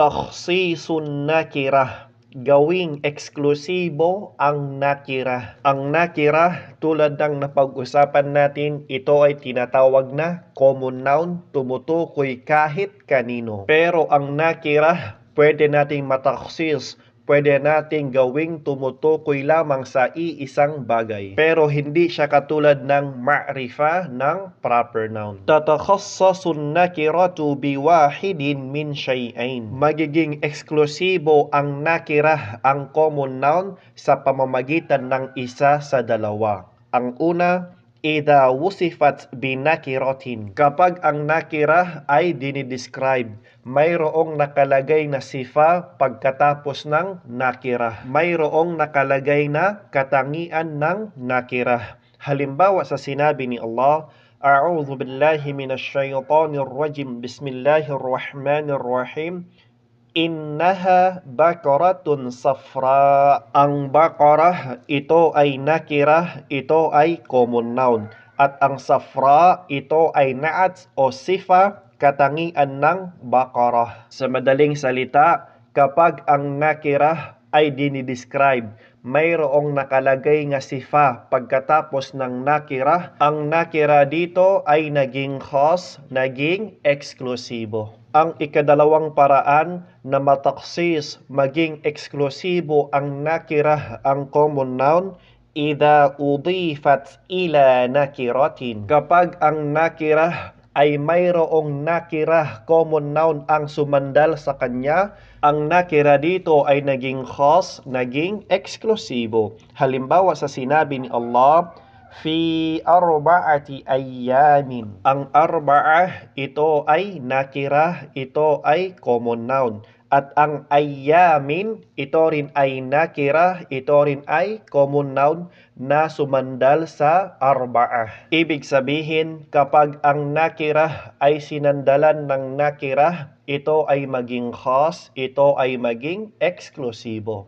takhsisun nakirah gawing eksklusibo ang nakira. Ang nakira, tulad ng napag-usapan natin, ito ay tinatawag na common noun, tumutukoy kahit kanino. Pero ang nakira, pwede nating mataksis, pwede nating gawing tumutukoy lamang sa iisang bagay. Pero hindi siya katulad ng ma'rifa ng proper noun. Tatakhassasun nakiratu biwahidin min shay'ain. Magiging eksklusibo ang nakira, ang common noun, sa pamamagitan ng isa sa dalawa. Ang una, Ida wusifat binakiratin. Kapag ang nakira ay dinidescribe, mayroong nakalagay na sifa pagkatapos ng nakira. Mayroong nakalagay na katangian ng nakira. Halimbawa sa sinabi ni Allah, A'udhu billahi minash shaytanir rajim. Bismillahirrahmanirrahim. Innaha bakaratun safra. Ang bakarah, ito ay nakira, ito ay common noun. At ang safra, ito ay naat o sifa, katangian ng bakarah. Sa madaling salita, kapag ang nakira ay dinidescribe, mayroong nakalagay nga sifa pagkatapos ng nakira, ang nakira dito ay naging khas, naging eksklusibo. Ang ikadalawang paraan na mataksis maging eksklusibo ang nakira ang common noun ida udifat ila nakiratin. Kapag ang nakira ay mayroong nakira common noun ang sumandal sa kanya, ang nakira dito ay naging khas, naging eksklusibo. Halimbawa sa sinabi ni Allah, fi arba'ati ayyamin. Ang arba'ah ito ay nakira, ito ay common noun. At ang ayyamin, ito rin ay nakira, ito rin ay common noun na sumandal sa arba'ah. Ibig sabihin, kapag ang nakira ay sinandalan ng nakira, ito ay maging khas, ito ay maging eksklusibo.